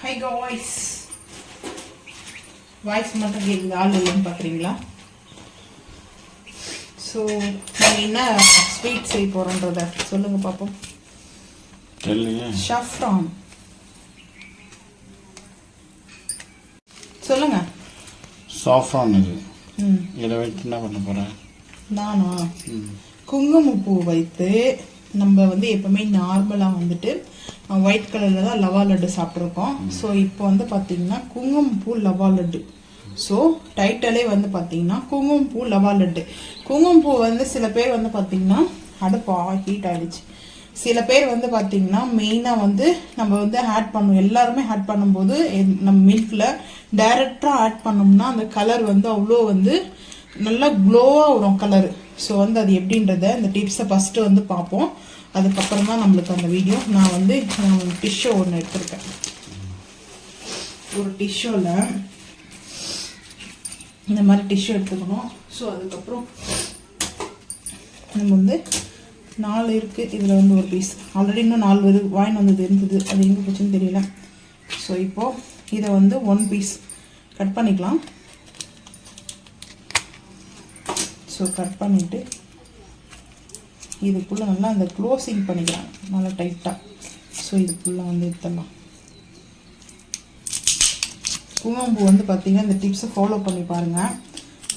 High voice voice மட்டும் கேட்குது ஆள் இல்லைன்னு பார்க்குறீங்களா ஸோ நாங்கள் என்ன ஸ்வீட் செய்ய போகிறோன்றத சொல்லுங்கள் பார்ப்போம் ஷஃப்ரான் சொல்லுங்க. சாஃப்ரான் இது. இதை வச்சு என்ன பண்ண போகிறேன் நானா? குங்குமப்பூ வைத்து நம்ம வந்து எப்பவுமே நார்மலாக வந்துட்டு ஒயிட் கலரில் தான் லவா லட்டு சாப்பிட்ருக்கோம் ஸோ இப்போ வந்து பார்த்தீங்கன்னா குங்குமப்பூ லவா லட்டு. ஸோ டைட்டலே வந்து பார்த்தீங்கன்னா குங்குமப்பூ லவா லட்டு. குங்குமப்பூ வந்து சில பேர் வந்து பார்த்தீங்கன்னா அடுப்பா ஹீட் ஆகிடுச்சு சில பேர் வந்து பார்த்தீங்கன்னா மெயினாக வந்து நம்ம வந்து ஆட் பண்ணுவோம். எல்லாருமே ஆட் பண்ணும்போது நம்ம மில்கில் டைரெக்டாக ஆட் பண்ணோம்னா அந்த கலர் வந்து அவ்வளோ வந்து நல்லா க்ளோவாக வரும் கலரு ஸோ வந்து அது எப்படின்றத இந்த டிப்ஸை ஃபஸ்ட்டு வந்து பார்ப்போம். அதுக்கப்புறம் தான் நம்மளுக்கு அந்த வீடியோ நான் வந்து டிஷ்ஷோ ஒன்று எடுத்திருக்கேன். ஒரு டிஷ்ஷோவில் இந்த மாதிரி டிஷ்ஷு எடுத்துக்கணும். ஸோ அதுக்கப்புறம் நம்ம வந்து நாலு இருக்குது இதில் வந்து ஒரு பீஸ் ஆல்ரெடி இன்னும் நாலு வருது வாயின் வந்தது இருந்தது. அது எங்கே போச்சுன்னு தெரியல. ஸோ இப்போது இதை வந்து ஒன் பீஸ் கட் பண்ணிக்கலாம். ஸோ கட் பண்ணிவிட்டு இதுக்குள்ளே நல்லா அந்த க்ளோசிங் பண்ணிக்கலாம். நல்லா டைட்டாக ஸோ இதுக்குள்ளே வந்து எடுத்துடலாம். குங்குமப்பூ வந்து பார்த்தீங்கன்னா இந்த டிப்ஸை ஃபாலோ பண்ணி பாருங்கள்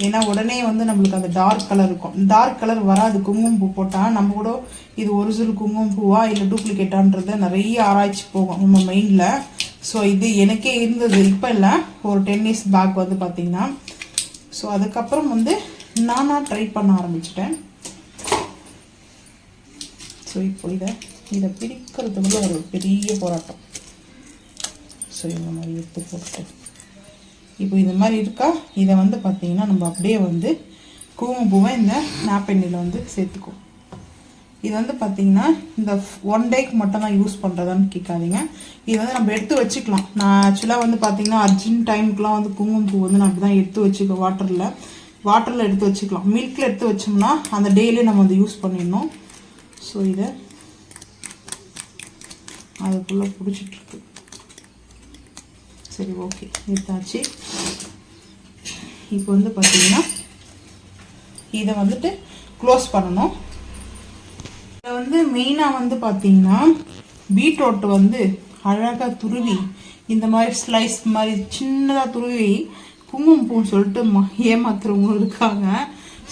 ஏன்னா உடனே வந்து நம்மளுக்கு அந்த டார்க் கலர் இருக்கும். டார்க் கலர் வராது. குங்குமப்பூ போட்டால் நம்ம கூட இது ஒரிஜினல் குங்குமப்பூவா இல்லை டூப்ளிகேட்டான்றத நிறைய ஆராய்ச்சி போகும் நம்ம மைண்டில் ஸோ இது எனக்கே இருந்தது. இப்போ இல்லை. ஒரு டென் இயர்ஸ் பேக் வந்து பார்த்திங்கன்னா ஸோ அதுக்கப்புறம் வந்து நானாக ட்ரை பண்ண ஆரம்பிச்சிட்டேன். ஸோ இப்போ இதை இதை பிரிக்கிறதுக்குள்ள ஒரு பெரிய போராட்டம். ஸோ இந்த மாதிரி எடுத்து போட்டு இப்போ இந்த மாதிரி இருக்கா? இதை வந்து பார்த்தீங்கன்னா நம்ம அப்படியே வந்து குங்குமப்பூவை இந்த நாப்பெண்ணில் வந்து சேர்த்துக்குவோம். இது வந்து பார்த்தீங்கன்னா இந்த ஒன் டேக்கு மட்டும் தான் யூஸ் பண்ணுறதான்னு கேட்காதீங்க. இது வந்து நம்ம எடுத்து வச்சுக்கலாம். நான் ஆக்சுவலாக வந்து பார்த்தீங்கன்னா அர்ஜென்ட் டைமுக்குலாம் வந்து குங்குமப்பூ வந்து நான் அப்படி தான் எடுத்து வச்சுக்கோ வாட்டரில் வாட்டரில் எடுத்து வச்சுக்கலாம். மில்கில் எடுத்து வச்சோம்னா அந்த டெய்லியும் நம்ம வந்து யூஸ் பண்ணிடணும். ஸோ இதை அதுக்குள்ளே பிடிச்சிட்ருக்கு. சரி ஓகே. எடுத்தாச்சு இப்போ வந்து பார்த்தீங்கன்னா இதை வந்துட்டு க்ளோஸ் பண்ணணும். இதை வந்து மெயினாக வந்து பார்த்தீங்கன்னா பீட்ரூட் வந்து அழகாக துருவி இந்த மாதிரி ஸ்லைஸ் மாதிரி சின்னதாக துருவி குங்குமப்பூன்னு சொல்லிட்டு ம- ஏமாத்துறவங்களும் இருக்காங்க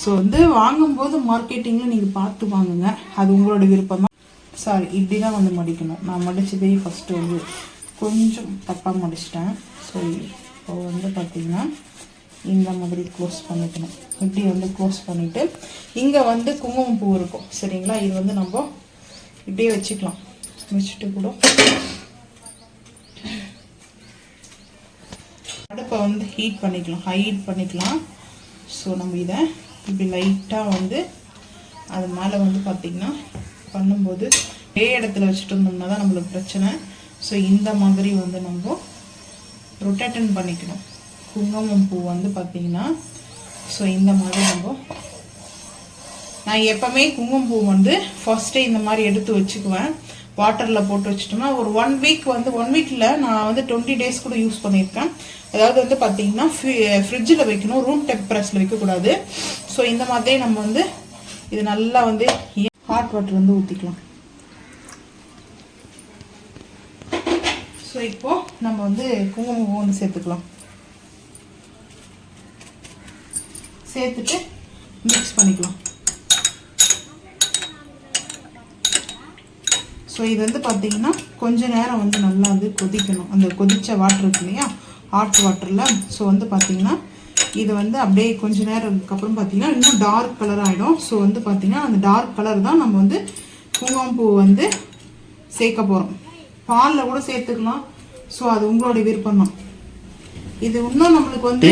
ஸோ வந்து வாங்கும்போது மார்க்கெட்டிங்கில் நீங்கள் பார்த்து வாங்குங்க. அது உங்களோட விருப்பம் தான் சாரி இப்படி தான் வந்து மடிக்கணும். நான் மடித்ததே ஃபஸ்ட்டு வந்து கொஞ்சம் தப்பாக மடிச்சிட்டேன். ஸோ இப்போ வந்து பார்த்திங்கன்னா இந்த மாதிரி க்ளோஸ் பண்ணிக்கணும். இப்படி வந்து க்ளோஸ் பண்ணிவிட்டு இங்கே வந்து குங்குமம் பூ இருக்கும். சரிங்களா? இது வந்து நம்ம இப்படியே வச்சுக்கலாம். வச்சுட்டு கூட அடுப்பை வந்து ஹீட் பண்ணிக்கலாம். ஹை ஹீட் பண்ணிக்கலாம். ஸோ நம்ம இதை இப்படி லைட்டாக வந்து அது மேலே வந்து பார்த்திங்கன்னா பண்ணும்போது ஒரே இடத்துல வச்சுட்டு இருந்தோம்னா தான் நம்மளுக்கு பிரச்சனை. ஸோ இந்த மாதிரி வந்து நம்ம ரொட்டேட்டன் பண்ணிக்கணும். குங்குமம் பூ வந்து பார்த்திங்கன்னா ஸோ இந்த மாதிரி நம்ம நான் எப்போவுமே குங்குமம் பூ வந்து ஃபஸ்ட்டே இந்த மாதிரி எடுத்து வச்சுக்குவேன். வாட்டரில் போட்டு வச்சுட்டோம்னா ஒரு ஒன் வீக் வந்து ஒன் வீக்கில் நான் வந்து டுவெண்ட்டி டேஸ் கூட யூஸ் பண்ணியிருக்கேன். அதாவது வந்து பார்த்தீங்கன்னா ஃப்ரிட்ஜில் வைக்கணும் ரூம் டெம்பரேச்சரில் வைக்கக்கூடாது. ஸோ இந்த மாதிரி நம்ம வந்து இது நல்லா வந்து ஹாட் வாட்டர் வந்து ஊற்றிக்கலாம் ஸோ இப்போ நம்ம வந்து குங்குமம் வந்து சேர்த்துக்கலாம். சேர்த்துட்டு மிக்ஸ் பண்ணிக்கலாம். ஸோ இது வந்து பார்த்தீங்கன்னா கொஞ்ச நேரம் வந்து நல்லா வந்து கொதிக்கணும். அந்த கொதிச்ச வாட்டர் இருக்கு இல்லையா? ஹாட் வாட்டரில் ஸோ வந்து பார்த்தீங்கன்னா இது வந்து அப்படியே கொஞ்ச நேரம் அப்புறம் பார்த்தீங்கன்னா இன்னும் டார்க் கலர் ஆகிடும் ஸோ வந்து பார்த்தீங்கன்னா அந்த டார்க் கலர் தான் நம்ம வந்து குங்குமப்பூ வந்து சேர்க்க போகிறோம் பாலில் கூட சேர்த்துக்கலாம். ஸோ அது உங்களோட விருப்பம் தான். இது இன்னும் நம்மளுக்கு வந்து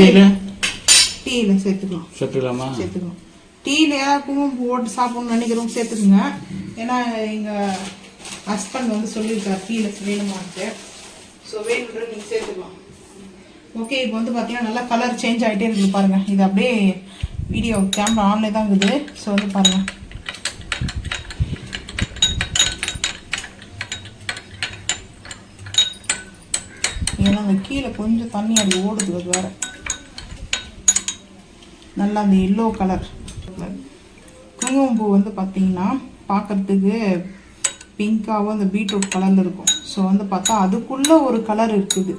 டீயில்? சேர்த்துக்கலாம். சேர்த்துக்கலாமா? சேர்த்துக்கணும் டீயில் குங்குமப்பூ போட்டு சாப்பிடணும்னு நினைக்கிறவங்க சேர்த்துக்குங்க. ஏன்னா எங்கள் ஹஸ்பண்ட் வந்து சொல்லியிருக்காரு கீழே வேணுமான்ட்டு ஸோ வேணுன்ற நீங்கள் சேர்த்துக்கலாம். ஓகே இப்போ வந்து பார்த்தீங்கன்னா நல்லா கலர் சேஞ்ச் ஆகிட்டே இருக்குது பாருங்கள் இது அப்படியே வீடியோ கேமரா ஆன்லேயே தான் இருக்குது. ஸோ வந்து பாருங்கள் ஏன்னா அந்த கீழே கொஞ்சம் தண்ணி அது ஓடுது அது வேற. நல்லா அந்த எல்லோ கலர் குங்குமப்பூ வந்து பார்த்தீங்கன்னா பார்க்கறதுக்கு பிங்க்காகவும் அந்த பீட்ரூட் கலரில் இருக்கும் ஸோ வந்து பார்த்தா அதுக்குள்ளே ஒரு கலர் இருக்குது.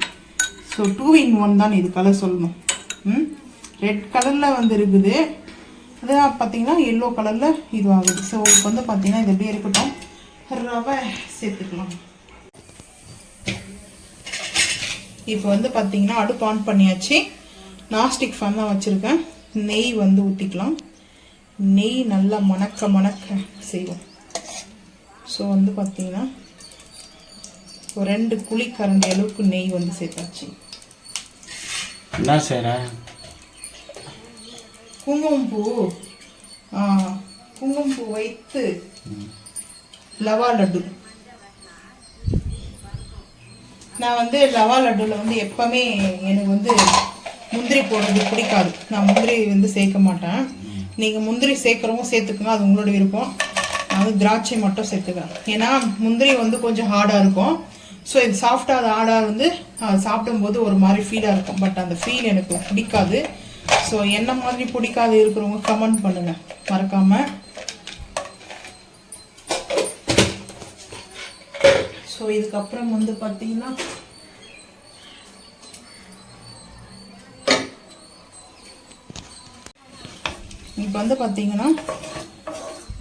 ஸோ டூ இன் ஒன் தான் இது கலர் சொல்லணும். ம்? ரெட் கலரில் வந்து இருக்குது. அது பார்த்தீங்கன்னா எல்லோ கலரில் இதுவாகுது. ஸோ இப்போ வந்து பார்த்தீங்கன்னா இது அப்படியே இருக்கட்டும். ரவை சேர்த்துக்கலாம். இப்போ வந்து பார்த்தீங்கன்னா அடுப்பு ஆன் பண்ணியாச்சு. நாஸ்டிக் ஃபேன் தான் வச்சுருக்கேன். நெய் வந்து ஊற்றிக்கலாம் நெய் நல்லா மணக்க மணக்க செய்வோம். ஸோ வந்து பார்த்தீங்கன்னா ஒரு ரெண்டு குழிக்கரண்டி அளவுக்கு நெய் வந்து சேர்த்தாச்சு. என்ன செய்கிற குங்குமப்பூ குங்குமப்பூ வைத்து லவா லட்டு. நான் வந்து லவா லட்டுல வந்து எப்பவுமே எனக்கு வந்து முந்திரி போடுறது பிடிக்காது. நான் முந்திரி வந்து சேர்க்க மாட்டேன். நீங்கள் முந்திரி சேர்க்குறவங்க சேர்த்துக்குங்க அது உங்களோட விருப்பம். நான் வந்து திராட்சை மட்டும் சேர்த்துக்கிறேன் ஏன்னா முந்திரி வந்து கொஞ்சம் ஹார்டாக இருக்கும். ஸோ இது சாஃப்டாக அது ஹார்டாக வந்து சாப்பிடும்போது ஒரு மாதிரி ஃபீலாக இருக்கும். பட் அந்த ஃபீல் எனக்கு பிடிக்காது. ஸோ என்ன மாதிரி பிடிக்காது இருக்கிறவங்க கமெண்ட் பண்ணுங்கள் மறக்காமல் ஸோ இதுக்கப்புறம் வந்து பார்த்தீங்கன்னா இப்போ வந்து பார்த்தீங்கன்னா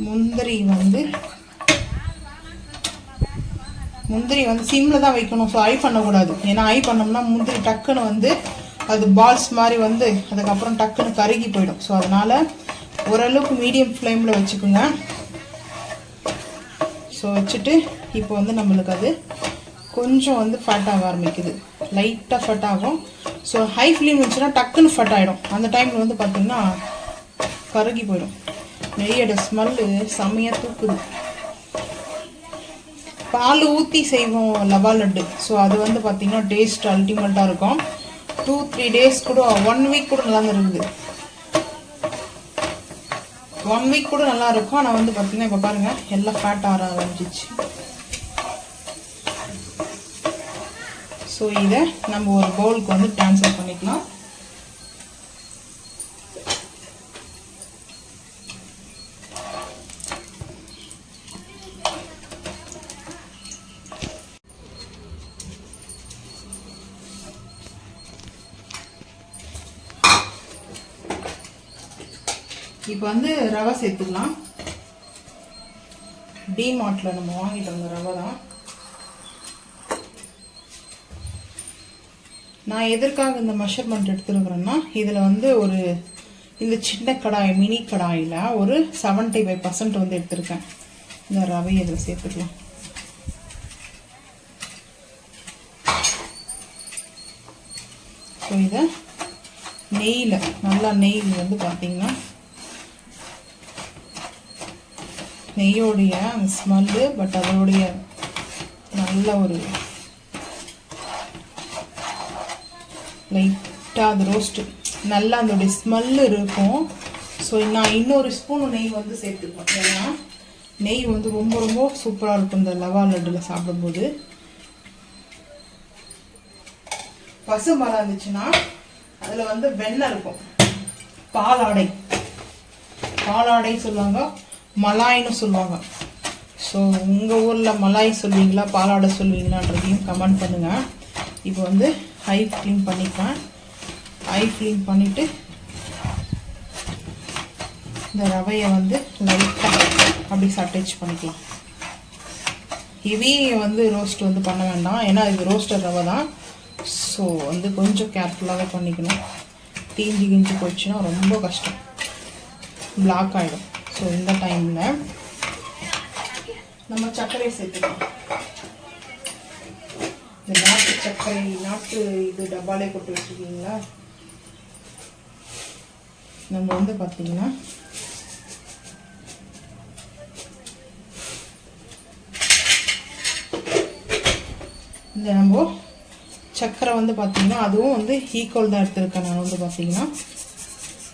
முந்திரி வந்து முந்திரி வந்து சிம்மில் தான் வைக்கணும். ஸோ ஐ பண்ணக்கூடாது. ஏன்னா ஐ பண்ணோம்னா முந்திரி டக்குன்னு வந்து அது பால்ஸ் மாதிரி வந்து அதுக்கப்புறம் டக்குன்னு கருகி போயிடும். ஸோ அதனால் ஓரளவுக்கு மீடியம் ஃப்ளேமில் வச்சுக்கோங்க. ஸோ வச்சுட்டு இப்போ வந்து நம்மளுக்கு அது கொஞ்சம் வந்து ஃபட் ஆக ஆரம்பிக்குது. லைட்டாக ஃபட் ஆகும். ஸோ ஹை ஃப்ளேம் வச்சுன்னா டக்குன்னு ஃபட் ஆகிடும் அந்த டைமில் வந்து பார்த்திங்கன்னா கருகி போயிடும். நெய்யோட ஸ்மெல்லு செம்மையாக தூக்குது. பால் ஊற்றி செய்வோம் லவா லட்டு. ஸோ அது வந்து பார்த்திங்கன்னா டேஸ்ட் அல்டிமேட்டாக இருக்கும். டூ த்ரீ டேஸ் கூட ஒன் வீக் கூட நல்லா இருக்குது. ஒன் வீக் கூட நல்லா இருக்கும். ஆனால் வந்து பார்த்தீங்கன்னா இப்போ பாருங்கள் எல்லாம் ஃபேட் ஆற ஆரம்பிச்சிச்சு ஸோ இதை நம்ம ஒரு பவுலுக்கு வந்து ட்ரான்ஸ்ஃபர் பண்ணிக்கலாம். இப்போ வந்து ரவை சேர்த்துக்கலாம். டிமார்ட்டில் நம்ம வாங்கிட்டு வந்த ரவை தான். நான் எதற்காக இந்த மெஷர்மெண்ட் எடுத்துருக்குறேன்னா இதில் வந்து ஒரு இந்த சின்ன கடாய் மினி கடாயில் ஒரு 75% ஃபைவ் பர்சன்ட் வந்து எடுத்திருக்கேன். இந்த ரவை இதில் சேர்த்துக்கலாம். ஸோ இதை நெய்யில் நல்லா நெய் வந்து பார்த்தீங்கன்னா நெய்யோடைய அந்த ஸ்மெல்லு பட் அதோடைய நல்ல ஒரு லைட்டாக அது ரோஸ்ட்டு நல்லா அதோடைய ஸ்மெல்லு இருக்கும். ஸோ நான் இன்னொரு ஸ்பூன் நெய் வந்து சேர்த்துப்பேன். ஏன்னா நெய் வந்து ரொம்ப ரொம்ப சூப்பராக இருக்கும் இந்த லவா லட்டில் சாப்பிடும்போது. பசுமரம் இருந்துச்சுன்னா அதில் வந்து வெண்ணெய் இருக்கும். பாலாடை. பாலாடை சொல்லுவாங்க. மலாய்னு சொல்லுவாங்க. ஸோ உங்கள் ஊரில் மலாய் சொல்லுவீங்களா பாலாடை சொல்லுவீங்களான்றதையும் கமெண்ட் பண்ணுங்கள் இப்போ வந்து ஹை க்ளீன் பண்ணிப்பேன் ஹை க்ளீன் பண்ணிவிட்டு இந்த ரவையை வந்து லைட்டாக அப்படி சட்டேஜ் பண்ணிக்கலாம் ஹெவி வந்து ரோஸ்ட் வந்து பண்ண வேண்டாம். ஏன்னா இது ரோஸ்டர் ரவை தான். ஸோ வந்து கொஞ்சம் கேர்ஃபுல்லாகவே பண்ணிக்கணும். தீஞ்சு கிஞ்சி போச்சுன்னா ரொம்ப கஷ்டம். பிளாக் ஆகிடும் ஸோ இந்த டைமில் நம்ம சர்க்கரை சேர்த்துக்கலாம். இந்த நாட்டு சர்க்கரை நாட்டு இது டப்பாலே போட்டு வச்சுருக்கீங்களா? நம்ம வந்து பார்த்தீங்கன்னா இந்த நம்ம சர்க்கரை வந்து பார்த்தீங்கன்னா அதுவும் வந்து ஈக்குவல் தான் எடுத்திருக்கேன். நான் வந்து பார்த்தீங்கன்னா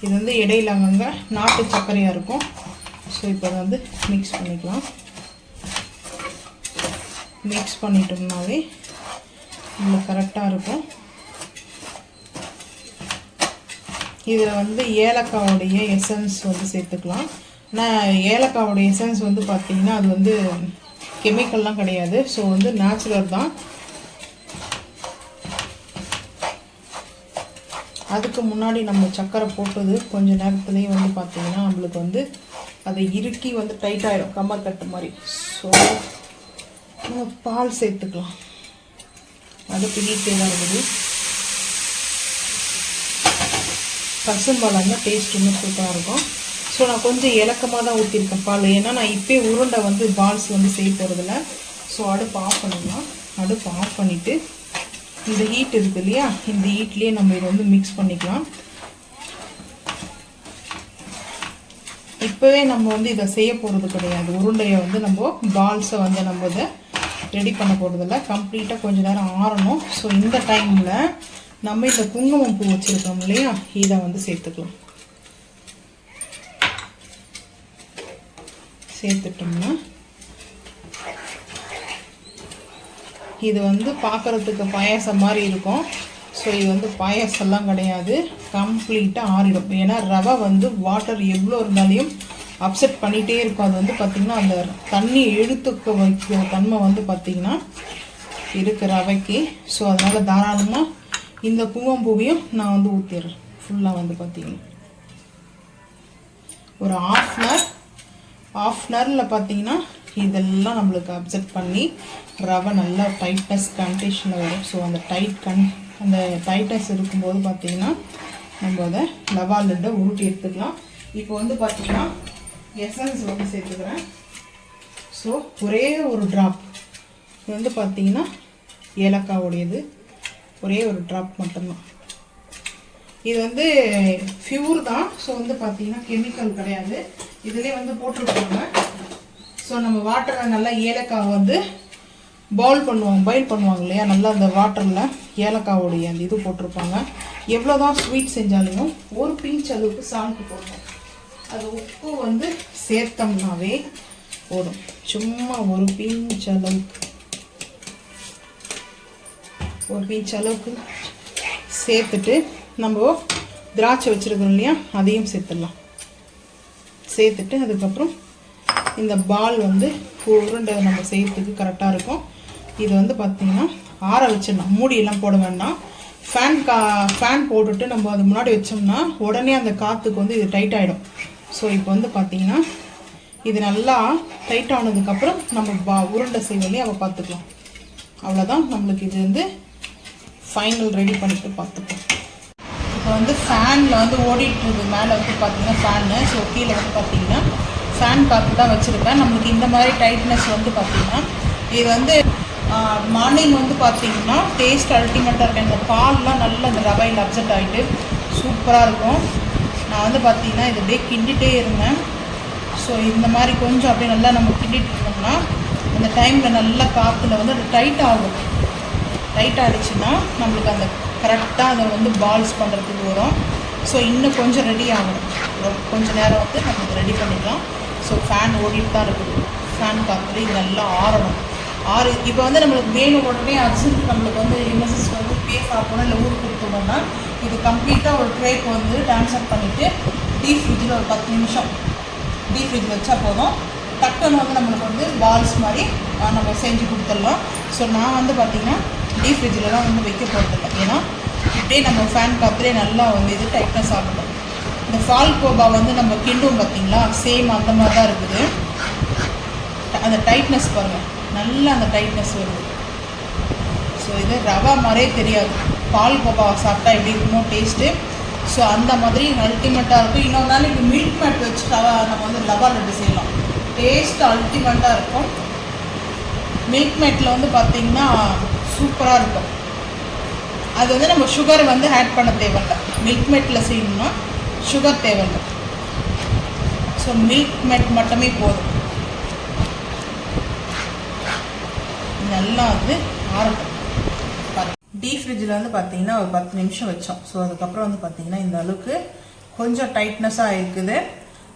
இது வந்து இடையில அங்கங்கே நாட்டு சர்க்கரையாக இருக்கும். ஸோ இப்போ வந்து மிக்ஸ் பண்ணிக்கலாம். மிக்ஸ் பண்ணிட்டோம்னாவே நம்மளுக்கு கரெக்டாக இருக்கும். இதில் வந்து ஏலக்காவுடைய எசன்ஸ் வந்து சேர்த்துக்கலாம். ஆனால் ஏலக்காவுடைய எசன்ஸ் வந்து பார்த்திங்கன்னா அது வந்து கெமிக்கல்லாம் கிடையாது. ஸோ வந்து நேச்சுரல் தான். அதுக்கு முன்னாடி நம்ம சக்கரை போட்டது கொஞ்சம் நேரத்துலேயே வந்து பார்த்திங்கன்னா நம்மளுக்கு வந்து அதை இறுக்கி வந்து டைட் ஆகிடும் கம்மர் கட்டு மாதிரி. ஸோ நம்ம பால் சேர்த்துக்கலாம். அது பிடித்தே தான் இருக்குது. பசும்பால் இருந்தால் டேஸ்ட் இன்னும் சூப்பராக இருக்கும். ஸோ நான் கொஞ்சம் இலக்கமாக தான் ஊற்றிருக்கேன் பால். ஏன்னா நான் இப்போயே உருண்டை வந்து பால்ஸ் வந்து செய்ய போகிறதில்ல ஸோ அடுப்பு ஆஃப் பண்ணிடலாம். அடுப்பு ஆஃப் பண்ணிவிட்டு இந்த ஹீட் இருக்கு இல்லையா? இந்த ஹீட்லேயே நம்ம இதை வந்து மிக்ஸ் பண்ணிக்கலாம். இப்போவே நம்ம வந்து இதை செய்ய போகிறது கிடையாது. உருண்டையை வந்து நம்ம பால்ஸை வந்து நம்ம இதை ரெடி பண்ண போகிறதில்ல கம்ப்ளீட்டாக கொஞ்சம் நேரம் ஆறணும். ஸோ இந்த டைமில் நம்ம இந்த குங்குமம் பூ வச்சுருக்கோம் இல்லையா? இதை வந்து சேர்த்துக்கலாம். சேர்த்துட்டோம்னா இது வந்து பார்க்குறதுக்கு பாயாசம் மாதிரி இருக்கும். ஸோ இது வந்து பாயாசம்லாம் கிடையாது. கம்ப்ளீட்டாக ஆறிடும். ஏன்னா ரவை வந்து வாட்டர் எவ்வளோ இருந்தாலையும் அப்செட் பண்ணிகிட்டே இருக்கும். அது வந்து பார்த்திங்கன்னா அந்த தண்ணி எழுத்துக்க வைக்கிற தன்மை வந்து பார்த்திங்கன்னா இருக்குது ரவைக்கு. ஸோ அதனால் தாராளமாக இந்த பூவையும் நான் வந்து ஊற்றிடுறேன் ஃபுல்லாக வந்து பார்த்திங்கன்னா ஒரு half an hour half an ஹவரில் பார்த்தீங்கன்னா இதெல்லாம் நம்மளுக்கு அப்செட் பண்ணி ரவை நல்லா டைட்னஸ் கண்டிஷனில் வரும். ஸோ அந்த டைட் கன் அந்த டைட்டஸ் இருக்கும்போது பார்த்தீங்கன்னா நம்ம அதை லவா லட்டை உருட்டி எடுத்துக்கலாம். இப்போ வந்து பார்த்திங்கன்னா எசன்ஸ் வந்து சேர்த்துக்கிறேன். ஸோ ஒரே ஒரு ட்ராப் இது வந்து பார்த்தீங்கன்னா ஏலக்காவுடையது. ஒரே ஒரு ட்ராப் மட்டும்தான். இது வந்து ஃபியூர் தான். ஸோ வந்து பார்த்திங்கன்னா கெமிக்கல் கிடையாது. இதுலேயே வந்து போட்டிருப்பாங்க. ஸோ நம்ம வாட்டரை நல்லா ஏலக்காய் வந்து பவுல் பண்ணுவாங்க பாயில் பண்ணுவாங்க இல்லையா? நல்லா அந்த வாட்டரில் ஏலக்காவோடைய அந்த இது போட்டிருப்பாங்க. எவ்வளோ தான் ஸ்வீட் செஞ்சாலையும் ஒரு பிஞ்ச் அளவுக்கு சால்ட் போடணும். அது உப்பு வந்து சேர்த்தோம்னாவே போதும். சும்மா ஒரு பிஞ்ச் அளவுக்கு. ஒரு பிஞ்ச் அளவுக்கு சேர்த்துட்டு நம்ம திராட்சை வச்சுருக்கோம் இல்லையா? அதையும் சேர்த்துடலாம். சேர்த்துட்டு அதுக்கப்புறம் இந்த பால் வந்து உருண்டை நம்ம செய்யறதுக்கு கரெக்டாக இருக்கும். இது வந்து பார்த்திங்கன்னா ஆற வச்சிடணும். மூடியெல்லாம் போட வேண்டாம். ஃபேன் கா ஃபேன் போட்டுட்டு நம்ம அது முன்னாடி வச்சோம்னா உடனே அந்த காற்றுக்கு வந்து இது டைட் ஆகிடும் ஸோ இப்போ வந்து பார்த்திங்கன்னா இது நல்லா டைட் ஆனதுக்கப்புறம் நம்ம பா உருண்டை செய்வதையும் அவள் பார்த்துக்கலாம் அவ்வளோதான் நம்மளுக்கு இது வந்து ஃபைனல் ரெடி பண்ணிட்டு பார்த்துக்கலாம் இப்போ வந்து ஃபேனில் வந்து ஓடிட்டுருக்கு மேலே வந்து பார்த்திங்கன்னா ஃபேனு ஸோ கீழே வந்து பார்த்திங்கன்னா ஃபேன் காற்று தான் வச்சுருக்கேன் நம்மளுக்கு இந்த மாதிரி டைட்னஸ் வந்து பார்த்தீங்கன்னா இது வந்து மார்னிங் வந்து பார்த்தீங்கன்னா டேஸ்ட் அல்டிமேட்டாக இருக்கும் இந்த பால்லாம் நல்லா இந்த ரவையில் அப்செட் ஆகிட்டு சூப்பராக இருக்கும். நான் வந்து பார்த்தீங்கன்னா இதை அப்படியே கிண்டிகிட்டே இருந்தேன். ஸோ இந்த மாதிரி கொஞ்சம் அப்படியே நல்லா நம்ம கிண்டிட்டு இருந்தோம்னா அந்த டைமில் நல்லா காற்றுல வந்து அது டைட் ஆகும். டைட் ஆகிடுச்சுன்னா நம்மளுக்கு அந்த கரெக்டாக அதை வந்து பால்ஸ் பண்ணுறதுக்கு வரும். ஸோ இன்னும் கொஞ்சம் ரெடி ஆகணும். கொஞ்சம் நேரம் வந்து நம்ம ரெடி பண்ணிக்கலாம். ஸோ ஃபேன் ஓடிட்டு தான் இருக்குது. ஃபேன் காற்று இது நல்லா ஆறணும். ஆறு இப்போ வந்து நம்மளுக்கு வேணும் உடனே அர்ஜென்ட் நம்மளுக்கு வந்து எம்எஸ்எஸ் வந்து பே சாப்பிடணும் இல்லை ஊருக்கு கொடுத்தோம்னா இது கம்ப்ளீட்டாக ஒரு ட்ரேக்கு வந்து டிரான்ஸ்ஃபர் பண்ணிவிட்டு டீப் ஃப்ரிட்ஜில் ஒரு பத்து நிமிஷம். டீப் ஃப்ரிட்ஜ் வச்சா போதும். டக்குன்னு வந்து நம்மளுக்கு வந்து பால்ஸ் மாதிரி நம்ம செஞ்சு கொடுத்துடலாம். ஸோ நான் வந்து பார்த்திங்கன்னா டீப் ஃப்ரிட்ஜில் தான் வந்து வைக்க போகிறதில்ல ஏன்னா இப்படியே நம்ம ஃபேன் காற்றுலேயே நல்லா வந்து இது டைட்னஸ் ஆகணும். இந்த ஃபால் கோபா வந்து நம்ம கிண்டும் பார்த்தீங்களா சேம் அந்த மாதிரி தான் இருக்குது. அந்த டைட்னஸ் பாருங்கள் நல்லா அந்த டைட்னஸ் வருது ஸோ இது ரவா மாதிரியே தெரியாது. பால் கோபா சாப்பிட்டா எப்படி இருக்குமோ டேஸ்ட்டு ஸோ அந்த மாதிரி அல்டிமேட்டாக இருக்கும். இன்னொரு நாளைக்கு மில்க் மேட் வச்சு ரவா நம்ம வந்து லவா லட்டு செய்யலாம். டேஸ்ட் அல்டிமேட்டாக இருக்கும். மில்க் மேட்டில் வந்து பார்த்திங்கன்னா சூப்பராக இருக்கும். அது வந்து நம்ம சுகர் வந்து ஆட் பண்ண தேவையில்லை. மில்க் மேட்டில் செய்யணும்னா சுகர் தேவையில்லை. ஸோ மில்க் மேட் மட்டுமே போதும். நல்லா வந்து ஆறட்டும். டீப் ஃப்ரிட்ஜில் வந்து பார்த்தீங்கன்னா ஒரு பத்து நிமிஷம் வச்சோம். ஸோ அதுக்கப்புறம் வந்து பார்த்தீங்கன்னா இந்த அளவுக்கு கொஞ்சம் டைட்னஸாக இருக்குது.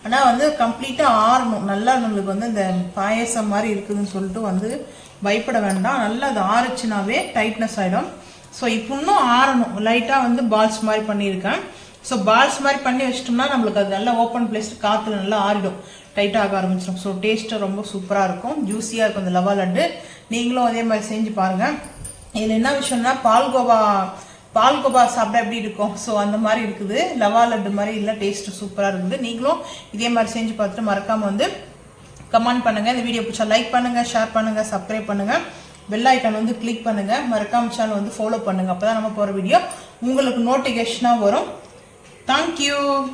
ஆனால் வந்து கம்ப்ளீட்டாக ஆறணும். நல்லா நம்மளுக்கு வந்து இந்த பாயசம் மாதிரி இருக்குதுன்னு சொல்லிட்டு வந்து பயப்பட வேண்டாம். நல்லா அது ஆறுச்சுனாவே டைட்னஸ் ஆகிடும் ஸோ இப்போ இன்னும் ஆறணும். லைட்டாக வந்து பால்ஸ் மாதிரி பண்ணியிருக்கேன். ஸோ பால்ஸ் மாதிரி பண்ணி வச்சிட்டோம்னா நம்மளுக்கு அது நல்லா ஓப்பன் பிளேஸ் காற்றுல நல்லா ஆறிடும். டைட்டாக ஆக ஆரம்பிச்சிடும் ஸோ டேஸ்ட்டு ரொம்ப சூப்பராக இருக்கும். ஜூஸியாக இருக்கும் அந்த லவா லட்டு. நீங்களும் அதே மாதிரி செஞ்சு பாருங்கள் இதில் என்ன விஷயம்னா பால்கோவா பால்கோபா சாப்பிட்டா எப்படி இருக்கும்? ஸோ அந்த மாதிரி இருக்குது. லவா லட்டு மாதிரி இல்லை டேஸ்ட்டு சூப்பராக இருக்குது. நீங்களும் இதே மாதிரி செஞ்சு பார்த்துட்டு மறக்காமல் வந்து கமெண்ட் பண்ணுங்கள் இந்த வீடியோ பிடிச்சா லைக் பண்ணுங்கள் ஷேர் பண்ணுங்கள் சப்ஸ்கிரைப் பண்ணுங்கள் பெல் ஐக்கான் வந்து கிளிக் பண்ணுங்கள் மறக்காம சேனல் வந்து ஃபாலோ பண்ணுங்கள் அப்போ தான் நம்ம போகிற வீடியோ உங்களுக்கு நோட்டிஃபிகேஷனாக வரும். Thank you.